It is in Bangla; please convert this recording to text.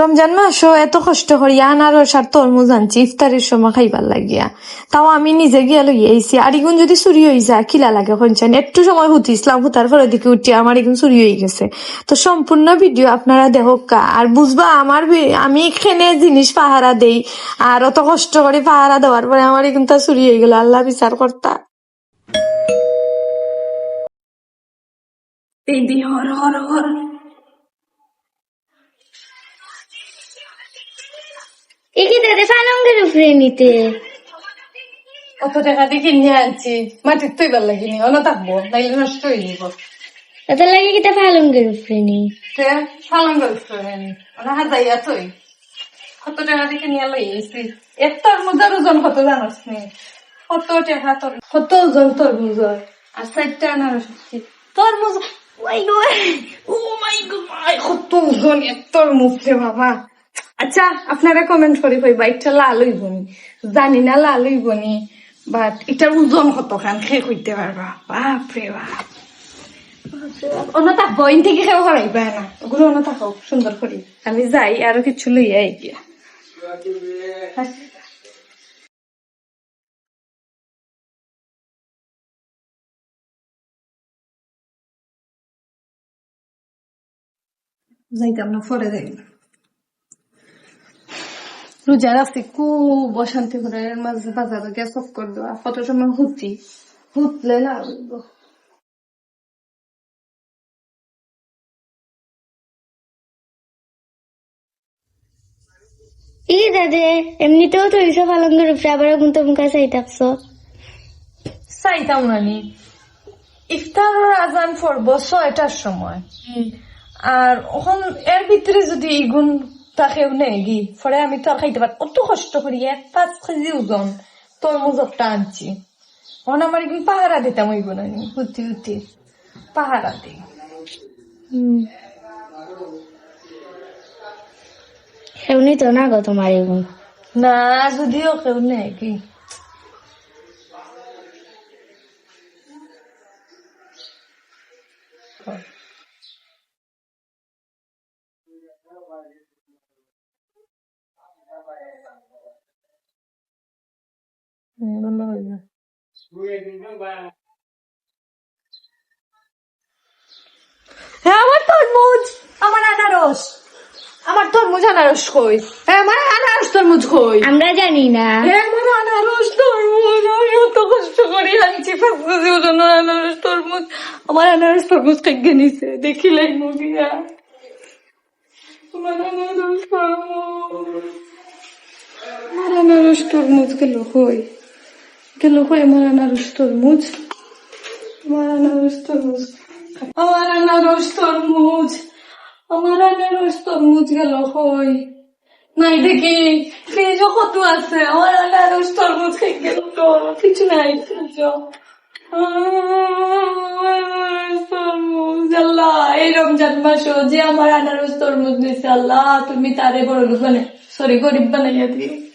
রমজান মাসও এত কষ্ট করি আনারস আর তরমুজ আনছি, ইফতারের সময় খাইবার লাগিয়া। তাও আমি নিজে গিয়া লই আইছি, আর যদি চুরি হয়ে যায় কিলা লাগে কনচান একটু সময় হুতিছিলাম হুতার পরে দিকে উঠি, আমার ইগুন চুরি হয়ে গেছে। তো সম্পূর্ণ ভিডিও আপনারা দেখো কা, আর বুঝবা আমার আমি এখানে জিনিস পাহারা দেই, আর অত কষ্ট করে পাহারা দেওয়ার পরে আমার ইগুন তা চুরি হয়ে গেল, আল্লাহ বিচার কর্তা। দিদি হর হর হর একে দাদা পালঙ্গের উপরে নিতে। কত টাকা দিয়ে কিনে আনছি। মাটির তৈবার লাগিনি অন থাকব নাইলে নষ্ট হয়ে যাব ওদের লাগে কিতা পালঙ্গের উপরে নি? তে ফালাং করছেন ওনা হাজাইয়া তুই। কত টাকা দিয়ে কিনে লই আইছি। একটার মধ্যে ওজন কত জানাস নি? কত টাকা তোর কত ওজন তরমুজ হয়? আর চারটা আনারস আছে। তরমুজ ওই গো ও মাই গো মাই কত ওজন এক তরমুজ রে বাবা। আচ্ছা আপনারা কমেন্ট করে কইবা এটা লাল হইব নি। জানি না লাল হইব নি বাট এটার ওজন কত খান খেয়ে কইতে পারবা? বাপ। রে বাপ অন্য থাকব ইন থেকে হরাইবা না। ওগুলো সুন্দর করি। আমি যাই, আরও কিছু লইয়া গিয়া। যাইতাম না যাই রোজা রাখছি খুব অশান্তি করে এর মাঝে বাজারে গিয়ে চক্কর দেওয়া কত সময় হুতি হুতলে না ই দাদে এমনিতেও তো এইসব পালঙ্গের উপরে আবার কিন্তু মুখা চাই থাকছো চাইতাম নানি ইফতার আজান পড়ব ছয়টার সময়। আর ওখান এর ভিতরে যদি ইগুন তাকেও নেই গি পরে আমি তো আর খাইতে পার অত কষ্ট করি এক পাঁচ কেজি ওজন তরমুজ একটা আনছি। ওখান আমার ইগুন পাহারা দিতাম ওই গুণানি হুতি হুতি পাহারা দিই। এমনি তো না গো তোমার এগুন না যদিও কেউ নেই কি। হুম, হয়ে আমার তরমুজ আমার আনারস। আমার তরমুজ আনারস কই? হ্যাঁ আমার আনারস তরমুজ কই? আমরা জানি না। হ্যাঁ আমার আনারস তরমুজ আমি অত কষ্ট করে আনছি কেজি ওজনের আনারস তরমুজ। আমার আনারস তরমুজ কেগে নিছে দেখিলাই মুগিয়া আমার আনারস তরমুজ। আমার আনারস তরমুজ গেল কই? গেল কই আমার আনারস তরমুজ। আমার আনারস তরমুজ। আমার আনারস তরমুজ। আমার আনারস তরমুজ গেল কই? নাই দেখি। ফ্রিজ কত আছে। আমার আনারস তরমুজ খেয়ে গেল তো। কিছু নাই ফ্রিজ আল্লাহ, এই রমজান মাসও যে আমার আনারস তরমুজ দিছে, আল্লাহ, তুমি তারে বড় বানাই সরি গরিব বানাইয়া দিয়ে